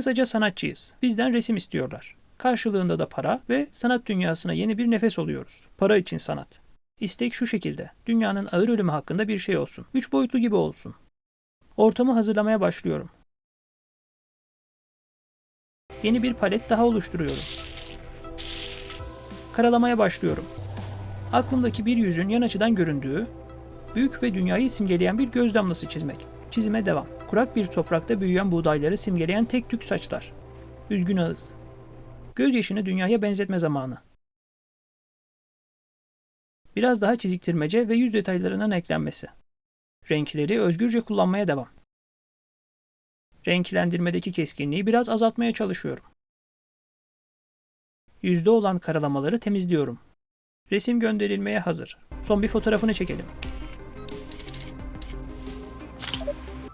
Kısaca sanatçıyız. Bizden resim istiyorlar. Karşılığında da para ve sanat dünyasına yeni bir nefes oluyoruz. Para için sanat. İstek şu şekilde. Dünyanın ağır ölümü hakkında bir şey olsun. Üç boyutlu gibi olsun. Ortamı hazırlamaya başlıyorum. Yeni bir palet daha oluşturuyorum. Karalamaya başlıyorum. Aklımdaki bir yüzün yan açıdan göründüğü, büyük ve dünyayı simgeleyen bir göz damlası çizmek. Çizime devam. Kurak bir toprakta büyüyen buğdayları simgeleyen tek tük saçlar. Üzgün ağız. Gözyaşını dünyaya benzetme zamanı. Biraz daha çiziktirmece ve yüz detaylarının eklenmesi. Renkleri özgürce kullanmaya devam. Renklendirmedeki keskinliği biraz azaltmaya çalışıyorum. Yüzde olan karalamaları temizliyorum. Resim gönderilmeye hazır. Son bir fotoğrafını çekelim.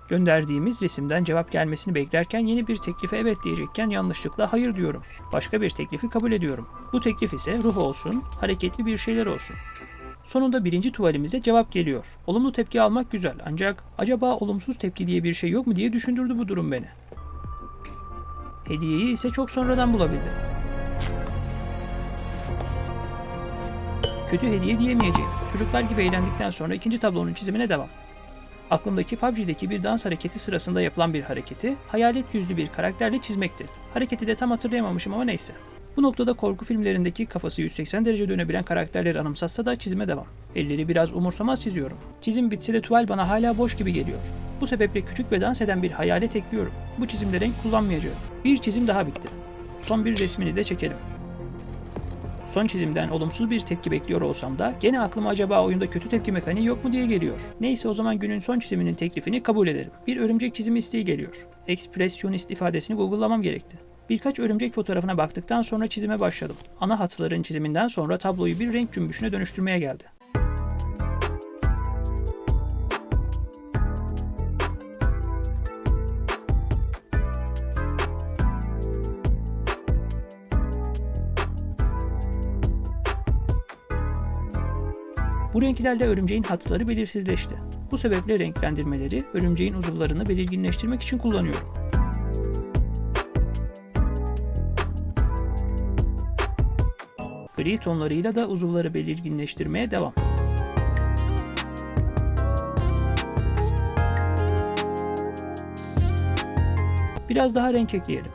Gönderdiğimiz resimden cevap gelmesini beklerken yeni bir teklife evet diyecekken yanlışlıkla hayır diyorum. Başka bir teklifi kabul ediyorum. Bu teklif ise ruh olsun, hareketli bir şeyler olsun. Sonunda birinci tuvalimize cevap geliyor. Olumlu tepki almak güzel ancak acaba olumsuz tepki diye bir şey yok mu diye düşündürdü bu durum beni. Hediyeyi ise çok sonradan bulabildim. Kötü hediye diyemeyeceğim. Çocuklar gibi eğlendikten sonra ikinci tablonun çizimine devam. Aklımdaki PUBG'deki bir dans hareketi sırasında yapılan bir hareketi hayalet yüzlü bir karakterle çizmekti. Hareketi de tam hatırlayamamışım ama neyse. Bu noktada korku filmlerindeki kafası 180 derece dönebilen karakterleri anımsatsa da çizime devam. Elleri biraz umursamaz çiziyorum. Çizim bitse de tuval bana hala boş gibi geliyor. Bu sebeple küçük ve dans eden bir hayalet ekliyorum. Bu çizimde renk kullanmayacağım. Bir çizim daha bitti. Son bir resmini de çekelim. Son çizimden olumsuz bir tepki bekliyor olsam da gene aklıma acaba oyunda kötü tepki mekaniği yok mu diye geliyor. Neyse o zaman günün son çiziminin teklifini kabul ederim. Bir örümcek çizimi isteği geliyor. Ekspresyonist ifadesini google'lamam gerekti. Birkaç örümcek fotoğrafına baktıktan sonra çizime başladım. Ana hatların çiziminden sonra tabloyu bir renk cümbüşüne dönüştürmeye geldi. Bu renklerle örümceğin hatları belirsizleşti. Bu sebeple renklendirmeleri örümceğin uzuvlarını belirginleştirmek için kullanıyorum. Gri tonlarıyla da uzuvları belirginleştirmeye devam. Biraz daha renk ekleyelim.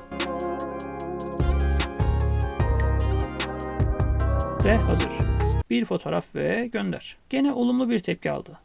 Ve hazır. Bir fotoğraf ve gönder. Gene olumlu bir tepki aldı.